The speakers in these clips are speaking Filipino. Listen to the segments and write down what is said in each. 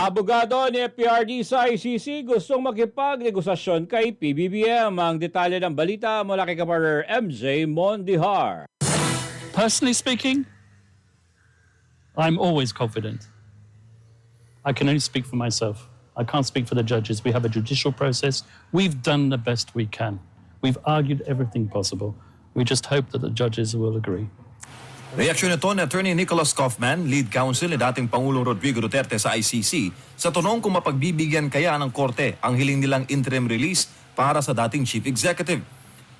Abogado ni PRD sa ICC gustong makipagnegosasyon kay PBBM. Ang detalye ng balita mula kay kapartner MJ Mondihar. Personally speaking, I'm always confident. I can only speak for myself. I can't speak for the judges. We have a judicial process. We've done the best we can. We've argued everything possible. We just hope that the judges will agree. Reaksyon ito ni Attorney Nicholas Kaufman, lead counsel ni dating Pangulong Rodrigo Duterte sa ICC, sa tanong kung mapagbibigyan kaya ng korte ang hiling nilang interim release para sa dating chief executive.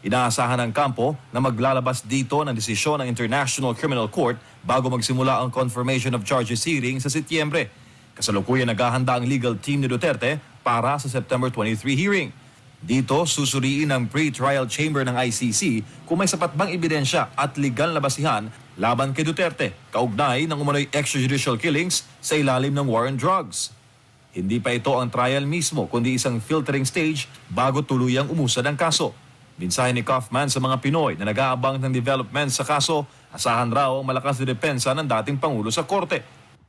Inaasahan ng kampo na maglalabas dito ng desisyon ng International Criminal Court bago magsimula ang confirmation of charges hearing sa Setyembre. Kasalukuyan naghahanda ang legal team ni Duterte para sa September 23 hearing. Dito, susuriin ng pre-trial chamber ng ICC kung may sapat bang ebidensya at legal na basihan laban kay Duterte, kaugnay ng umano'y extrajudicial killings sa ilalim ng war on drugs. Hindi pa ito ang trial mismo, kundi isang filtering stage bago tuluyang umusad ang kaso. Binsahe ni Kaufman sa mga Pinoy na nag-aabang ng development sa kaso, asahan raw ang malakas na depensa ng dating Pangulo sa korte.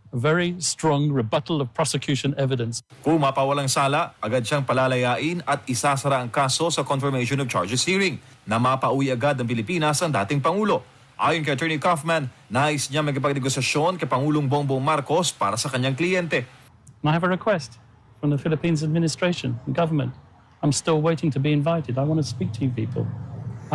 A very strong rebuttal of prosecution evidence. Kung mapawalang sala, agad siyang palalayain at isasara ang kaso sa confirmation of charges hearing na mapauwi agad ng Pilipinas ang dating Pangulo. Ayon kay Attorney Kaufman, nais niya magkapagnegosasyon kay Pangulong Bongbong Marcos para sa kanyang kliyente. I have a request from the Philippines administration and government. I'm still waiting to be invited. I want to speak to you people.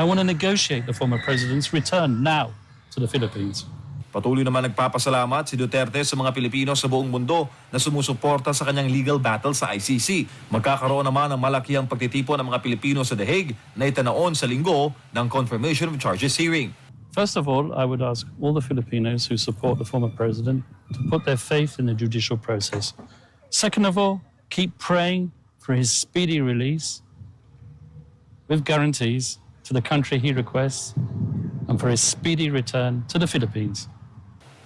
I want to negotiate the former president's return now to the Philippines. Patuloy naman nagpapasalamat si Duterte sa mga Pilipino sa buong mundo na sumusuporta sa kanyang legal battle sa ICC. Magkakaroon naman ng malakihang pagtitipon ng mga Pilipino sa The Hague na itanaon sa linggo ng confirmation of charges hearing. First of all, I would ask all the Filipinos who support the former president to put their faith in the judicial process. Second of all, keep praying for his speedy release with guarantees to the country he requests and for his speedy return to the Philippines.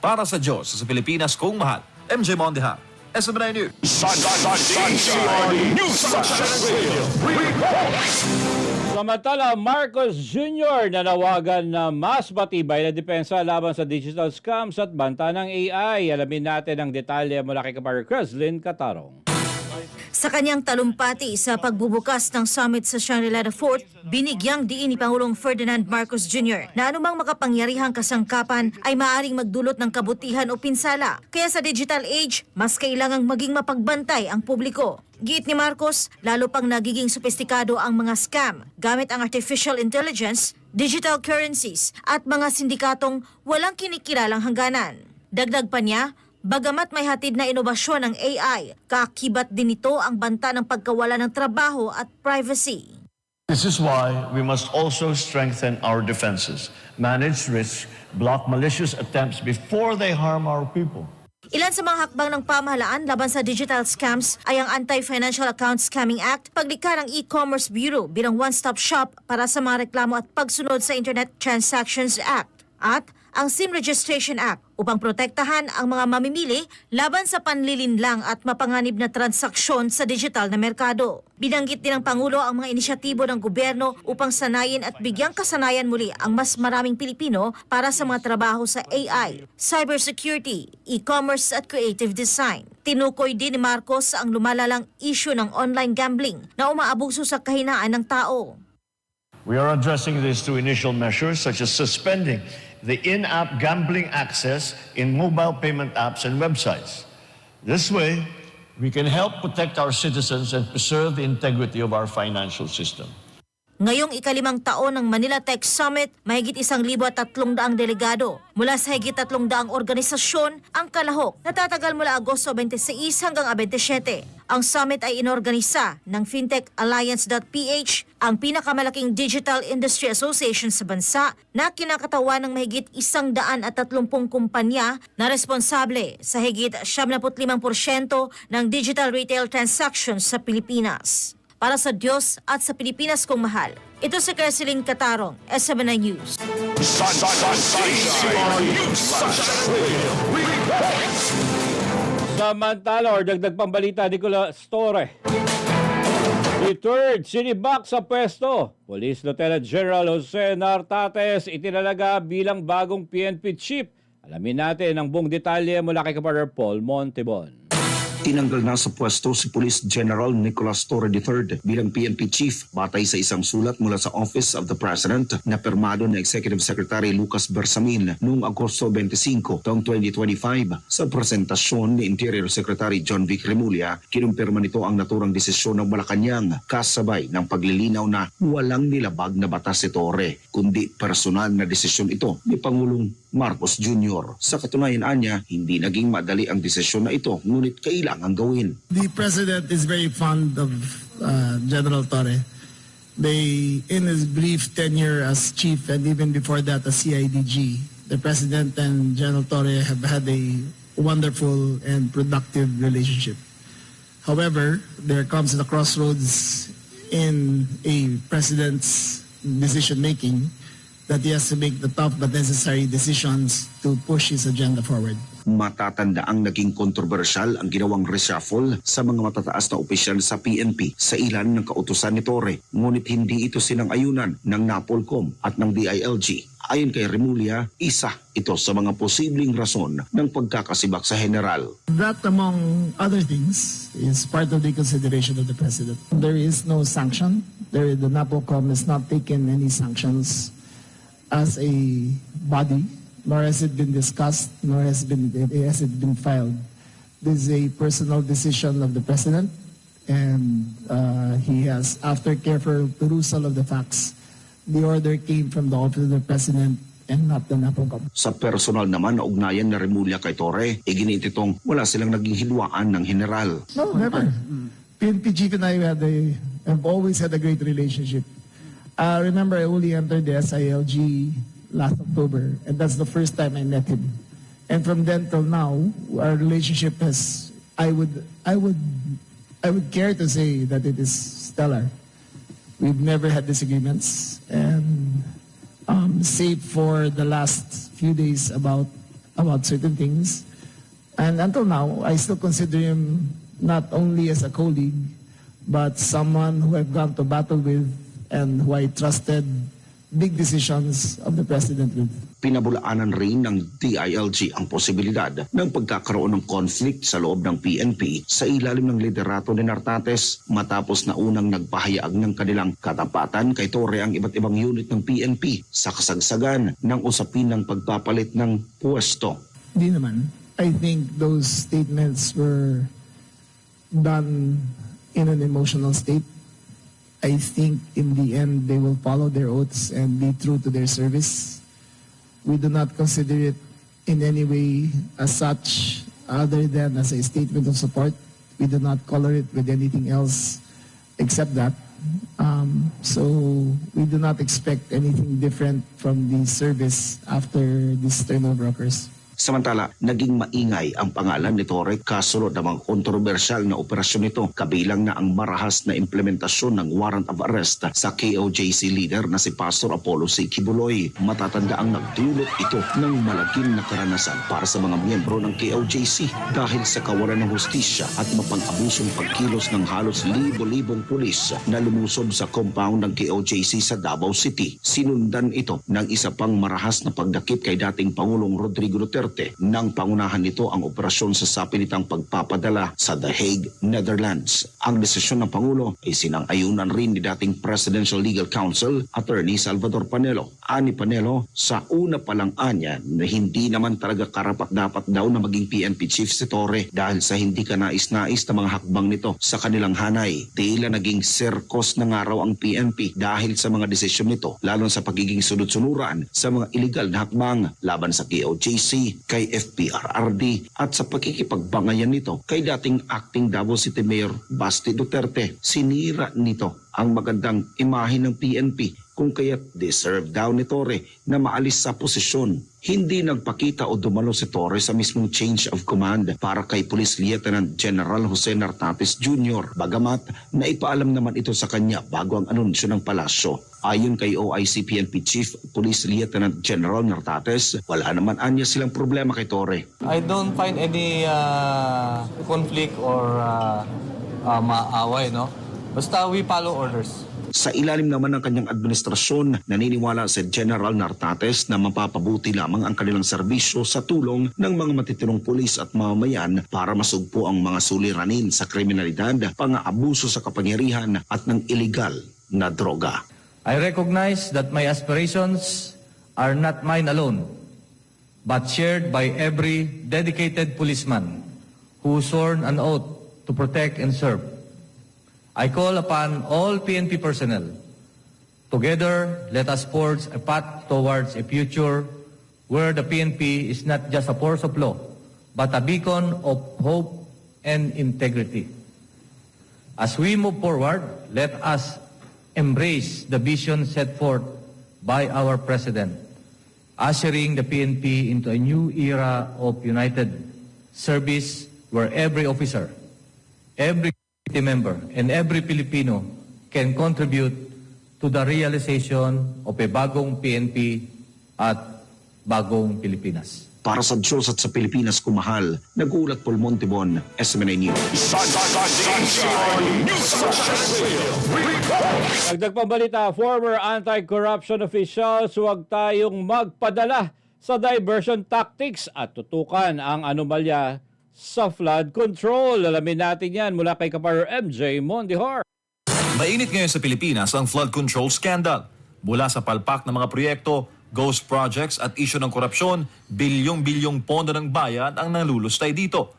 Para sa Diyos sa Pilipinas kung mahal, MJ Mondeha, SMNI News. Samantala, Marcos Jr. nanawagan na mas matibay na depensa laban sa digital scams at banta ng AI. Alamin natin ang detalye mula kay kapartner Creslin Katarong. Sa kanyang talumpati sa pagbubukas ng summit sa Shangri-La Fort, binigyang diin ni Pangulong Ferdinand Marcos Jr. na anumang makapangyarihang kasangkapan ay maaaring magdulot ng kabutihan o pinsala. Kaya sa digital age, mas kailangang maging mapagbantay ang publiko. Giit ni Marcos, lalo pang nagiging sopistikado ang mga scam gamit ang artificial intelligence, digital currencies at mga sindikatong walang kinikilalang hangganan. Dagdag pa niya, Bagamat may hatid na inobasyon ng AI, kakibat din ito ang banta ng pagkawala ng trabaho at privacy. This is why we must also strengthen our defenses, manage risk, block malicious attempts before they harm our people. Ilan sa mga hakbang ng pamahalaan laban sa digital scams ay ang Anti-Financial Account Scamming Act, paglikha ng E-Commerce Bureau bilang one-stop shop para sa mga reklamo at pagsunod sa Internet Transactions Act, at ang SIM Registration Act upang protektahan ang mga mamimili laban sa panlilinlang at mapanganib na transaksyon sa digital na merkado. Binanggit din ng Pangulo ang mga inisyatibo ng gobyerno upang sanayin at bigyang kasanayan muli ang mas maraming Pilipino para sa mga trabaho sa AI, cybersecurity, e-commerce at creative design. Tinukoy din ni Marcos ang lumalalang issue ng online gambling na umaabuso sa kahinaan ng tao. We are addressing this through initial measures such as suspending the in-app gambling access in mobile payment apps and websites. This way, we can help protect our citizens and preserve the integrity of our financial system. Ngayong ikalimang taon ng Manila Tech Summit, mahigit isang libo at tatlong daang delegado mula sa higit tatlong daang organisasyon ang kalahok na tatagal mula Agosto 26 hanggang 27. Ang summit ay inorganisa ng FintechAlliance.ph, ang pinakamalaking digital industry association sa bansa na kinakatawan ng mahigit isang daan at tatlumpung kumpanya na responsable sa higit 75% ng digital retail transactions sa Pilipinas para sa Diyos at sa Pilipinas kong mahal. Ito si Kersilin Katarong, SMNI News. Samantala, or dagdag pambalita, Nicolas Torre. Returned, sinibak sa pwesto. Police Lieutenant General Jose Nartates itinalaga bilang bagong PNP chief Alamin natin ang buong detalye mula kay Kaparer Paul Montebon. Tinanggal na sa pwesto si Police General Nicolas Torre III bilang PNP Chief batay sa isang sulat mula sa Office of the President na permado ni Executive Secretary Lucas Bersamin noong Agosto 25 taong 2025. Sa presentasyon ni Interior Secretary John Vic Remulla, kinumpirma nito ang naturang desisyon ng Malacanang kasabay ng paglilinaw na walang nilabag na batas si Torre kundi personal na desisyon ito ni Pangulong Marcos Jr. Sa katunayan anya, hindi naging madali ang desisyon na ito ngunit kailangan gawin. The president is very fond of uh, General Torre. They, in his brief tenure as chief and even before that as CIDG, the president and General Torre have had a wonderful and productive relationship. However, there comes a crossroads in a president's decision making that he has to make the tough but necessary decisions to push his agenda forward. Matatanda ang naging kontrobersyal ang ginawang reshuffle sa mga matataas na opisyal sa PNP sa ilan ng kautusan ni Torre. Ngunit hindi ito sinang-ayunan ng NAPOLCOM at ng DILG. Ayon kay Remulla, isa ito sa mga posibleng rason ng pagkakasibak sa general. That, among other things, is part of the consideration of the president. There is no sanction. There, the NAPOCOM has not taken any sanctions as a body, nor has it been discussed, nor has, been, has it been filed. This is a personal decision of the president, and uh, he has, after careful perusal of the facts, the order came from the office of the president and not the NAPOCOM. Sa personal naman na ugnayan na Remulla kay Torre, iginit itong wala silang naging hilwaan ng general. No, never. PNP chief and I had a, have always had a great relationship. Uh, remember, I only entered the SILG last October, and that's the first time I met him. And from then till now, our relationship has, I would, I would, I would care to say that it is stellar. We've never had disagreements, and um, save for the last few days about about certain things. And until now, I still consider him not only as a colleague, but someone who I've gone to battle with and who I trusted big decisions of the president with. Pinabulaanan rin ng DILG ang posibilidad ng pagkakaroon ng conflict sa loob ng PNP sa ilalim ng liderato ni Nartates matapos na unang nagpahayag ng kanilang katapatan kay Torre ang iba't ibang unit ng PNP sa kasagsagan ng usapin ng pagpapalit ng puwesto. Hindi naman. I think those statements were done in an emotional state. I think in the end they will follow their oaths and be true to their service. We do not consider it in any way as such other than as a statement of support. We do not color it with anything else except that. Um, so we do not expect anything different from the service after this turnover occurs. Samantala, naging maingay ang pangalan ni Torre kasunod ng mga kontrobersyal na operasyon nito kabilang na ang marahas na implementasyon ng warrant of arrest sa KOJC leader na si Pastor Apollo C. Kibuloy. Matatanda ang nagdulot ito ng malagim na karanasan para sa mga miyembro ng KOJC dahil sa kawalan ng hustisya at mapang-abusong pagkilos ng halos libo-libong pulis na lumusob sa compound ng KOJC sa Davao City. Sinundan ito ng isa pang marahas na pagdakip kay dating Pangulong Rodrigo Duterte nang pangunahan nito ang operasyon sa sapilitang pagpapadala sa The Hague, Netherlands. Ang desisyon ng Pangulo ay sinang-ayunan rin ni dating Presidential Legal Counsel Attorney Salvador Panelo. Ani Panelo, sa una pa lang anya na hindi naman talaga karapat-dapat daw na maging PNP Chief si Torre dahil sa hindi ka nais-nais na mga hakbang nito sa kanilang hanay. Tila naging serkos na nga raw ang PNP dahil sa mga desisyon nito lalo sa pagiging sunod-sunuran sa mga illegal na hakbang laban sa KOJC, kay FPRRD at sa pagkikipagbangayan nito kay dating acting Davao City Mayor Basti Duterte. Sinira nito ang magandang imahe ng PNP kung kaya't deserve daw ni Torre na maalis sa posisyon. Hindi nagpakita o dumalo si Torre sa mismong change of command para kay Police Lieutenant General Jose Nartates Jr. Bagamat naipaalam naman ito sa kanya bago ang anunsyo ng palasyo. Ayon kay OIC PNP Chief Police Lieutenant General Nartates, wala naman anya silang problema kay Torre. I don't find any uh, conflict or uh, uh, maaway, no? Basta we follow orders. Sa ilalim naman ng kanyang administrasyon, naniniwala si General Nartates na mapapabuti lamang ang kanilang serbisyo sa tulong ng mga matitirong pulis at mamamayan para masugpo ang mga suliranin sa kriminalidad, pang-aabuso sa kapangyarihan at ng iligal na droga. I recognize that my aspirations are not mine alone, but shared by every dedicated policeman who sworn an oath to protect and serve. I call upon all PNP personnel. Together, let us forge a path towards a future where the PNP is not just a force of law, but a beacon of hope and integrity. As we move forward, let us embrace the vision set forth by our President, ushering the PNP into a new era of united service where every officer, every community member, and every Filipino can contribute to the realization of a bagong PNP at bagong Pilipinas. Para sa Diyos at sa Pilipinas kumahal, nag-uulat Paul Montibon, SMNA News. Dagdag pambalita, former anti-corruption officials, huwag tayong magpadala sa diversion tactics at tutukan ang anomalya sa flood control. Alamin natin yan mula kay Kapar MJ Mondihar. Mainit ngayon sa Pilipinas ang flood control scandal. Mula sa palpak ng mga proyekto, ghost projects at isyo ng korupsyon, bilyong-bilyong pondo ng bayan ang nalulustay dito.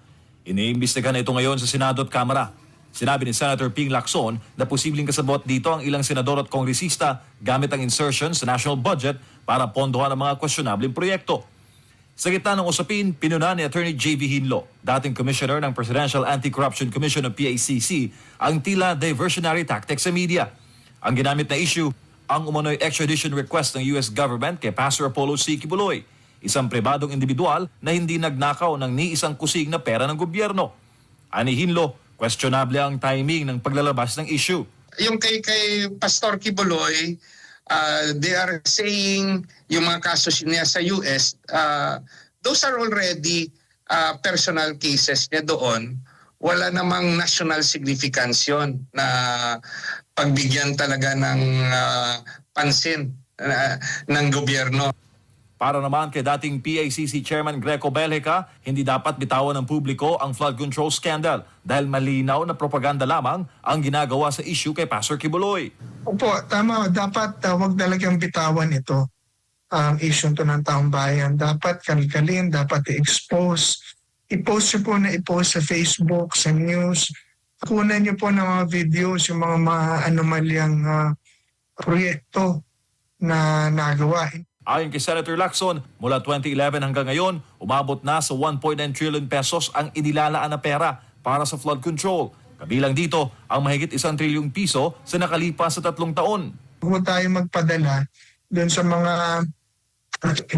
Iniimbestigahan na ito ngayon sa Senado at Kamara. Sinabi ni Senator Ping Lacson na posibleng kasabot dito ang ilang senador at kongresista gamit ang insertion sa national budget para pondohan ang mga questionableng proyekto. Sa gitna ng usapin, pinuna ni Attorney J.V. Hinlo, dating Commissioner ng Presidential Anti-Corruption Commission o PACC, ang tila diversionary tactics sa media. Ang ginamit na issue, ang umano'y extradition request ng US government kay Pastor Apollo C. Kibuloy, isang pribadong individual na hindi nagnakaw ng ni isang kusing na pera ng gobyerno. Ani Hinlo, questionable ang timing ng paglalabas ng issue. yung kay kay Pastor Kibuloy, uh, they are saying yung mga kasos niya sa US, uh, those are already uh, personal cases niya doon. Wala namang national significance yun na pagbigyan talaga ng uh, pansin uh, ng gobyerno. Para naman kay dating PACC Chairman Greco Belhica, hindi dapat bitawan ng publiko ang flood control scandal dahil malinaw na propaganda lamang ang ginagawa sa issue kay Pastor Kibuloy. Opo, tama. Dapat uh, wag talagang bitawan ito ang issue to ng taong bayan. Dapat kalkalin, dapat i-expose. I-post po na i-post sa Facebook, sa news. Kunan nyo po ng mga videos, yung mga, mga anomalyang uh, proyekto na nagawa. Ayon kay Senator Lacson, mula 2011 hanggang ngayon, umabot na sa 1.9 trillion pesos ang inilalaan na pera para sa flood control. Kabilang dito ang mahigit isang trilyong piso sa nakalipas sa tatlong taon. Huwag tayo magpadala doon sa mga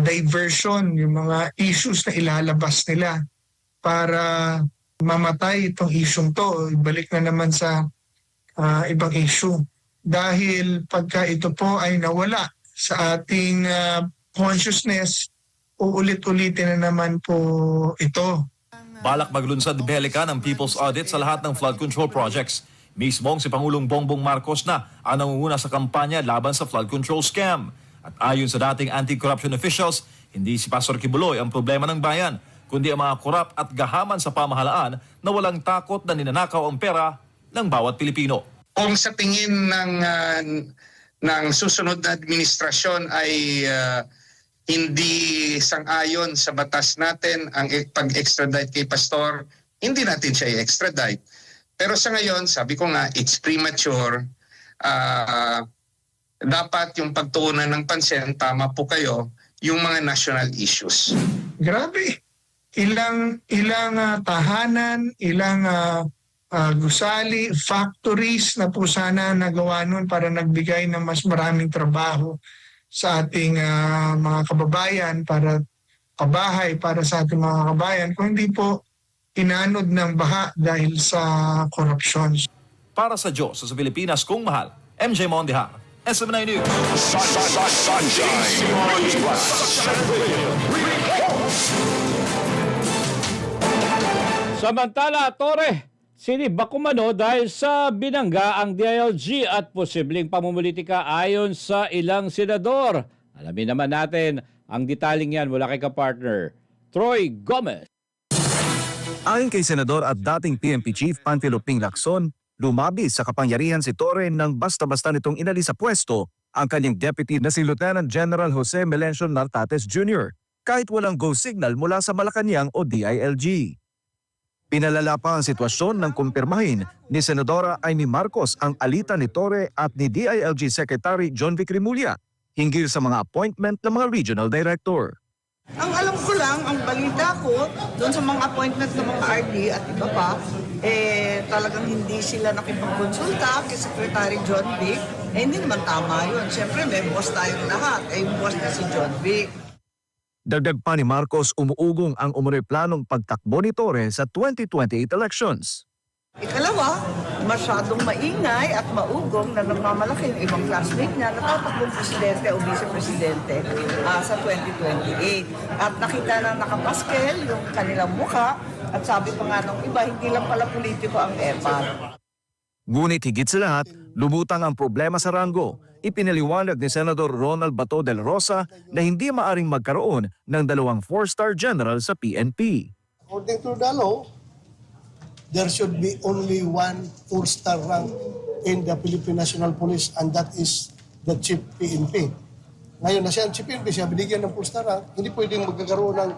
diversion, yung mga issues na ilalabas nila para mamatay itong isyong to. Ibalik na naman sa uh, ibang issue. Dahil pagka ito po ay nawala sa ating uh, consciousness, uulit-ulitin na naman po ito. Balak maglunsad Belica ng People's Audit sa lahat ng flood control projects. Mismong si Pangulong Bongbong Marcos na ang nangunguna sa kampanya laban sa flood control scam. At ayon sa dating anti-corruption officials, hindi si Pastor Kibuloy ang problema ng bayan, kundi ang mga korap at gahaman sa pamahalaan na walang takot na ninanakaw ang pera ng bawat Pilipino. Kung sa tingin ng ah, ng susunod na administrasyon ay ah, hindi sang-ayon sa batas natin ang e- pag-extradite kay Pastor, hindi natin siya i-extradite. Pero sa ngayon, sabi ko nga, it's premature. Ah, dapat yung pagtuunan ng pansin, tama po kayo, yung mga national issues. Grabe. Ilang ilang ah, tahanan, ilang ah, ah, gusali, factories na po sana nagawa nun para nagbigay ng mas maraming trabaho sa ating ah, mga kababayan para kabahay para sa ating mga kababayan kung hindi po inanod ng baha dahil sa korupsyon. Para sa Diyos sa Pilipinas kung mahal, MJ Mondihar, SM9 News. Samantala, Tore, Sinibak umano dahil sa binangga ang DILG at posibleng pamumulitika ayon sa ilang senador. Alamin naman natin ang detaling yan mula kay kapartner Troy Gomez. Ayon kay Senador at dating PNP Chief Panfilo Ping Lacson, lumabis sa kapangyarihan si Torre nang basta-basta nitong inalis sa pwesto ang kanyang deputy na si Lieutenant General Jose Melencio Nartates Jr. kahit walang go signal mula sa Malacanang o DILG. Pinalala pa ang sitwasyon nang kumpirmahin ni Senadora Amy Marcos ang alita ni Torre at ni DILG Secretary John Vic Rimulya hinggil sa mga appointment ng mga regional director. Ang alam ko lang, ang balita ko, doon sa mga appointment ng mga RD at iba pa, eh talagang hindi sila nakipagkonsulta kay Secretary John Vic. Eh hindi naman tama yun. Siyempre may boss tayong lahat. Eh boss na si John Vic. Dagdag pa ni Marcos umuugong ang umunoy planong pagtakbo ni Torre sa 2028 elections. Ikalawa, masyadong maingay at maugong na nagmamalaki yung ibang classmate niya na tatakbong presidente o vice-presidente ah, sa 2028. At nakita na nakapaskel yung kanilang muka at sabi pa nga nung iba, hindi lang pala politiko ang EPAD. Ngunit higit sa lahat, lumutang ang problema sa Rango. Ipinaliwanag ni Senador Ronald Bato del Rosa na hindi maaring magkaroon ng dalawang four-star general sa PNP. According to the law, there should be only one four-star rank in the Philippine National Police and that is the Chief PNP. Ngayon na siya ang Chief PNP, siya binigyan ng four-star rank, hindi pwedeng magkakaroon ng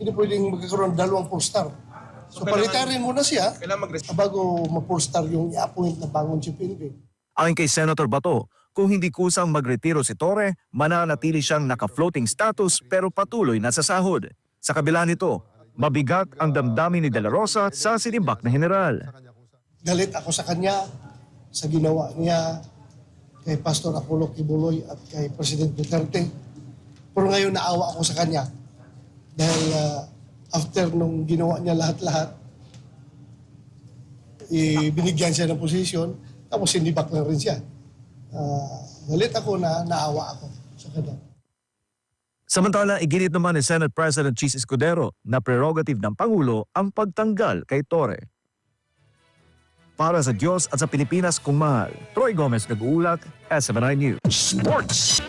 hindi pwedeng magkakaroon ng dalawang four-star. So, paritarin muna siya bago ma-four-star yung i-appoint na bagong Chief PNP. Ayon kay Senator Bato, kung hindi kusang magretiro si Torre, mananatili siyang naka-floating status pero patuloy na sa sahod. Sa kabila nito, mabigat ang damdamin ni De La Rosa sa sinimbak na general. Galit ako sa kanya sa ginawa niya kay Pastor Apollo Kibuloy at kay President Duterte. Pero ngayon naawa ako sa kanya dahil ah, after nung ginawa niya lahat-lahat, binigyan siya ng posisyon, tapos sinibak lang rin siya. Ah, galit ako na naawa ako sa kanya. Samantala, iginit naman ni Senate President Chis Escudero na prerogative ng Pangulo ang pagtanggal kay Torre. Para sa Diyos at sa Pilipinas kung mahal, Troy Gomez nag-uulat, SMNI News. Sports!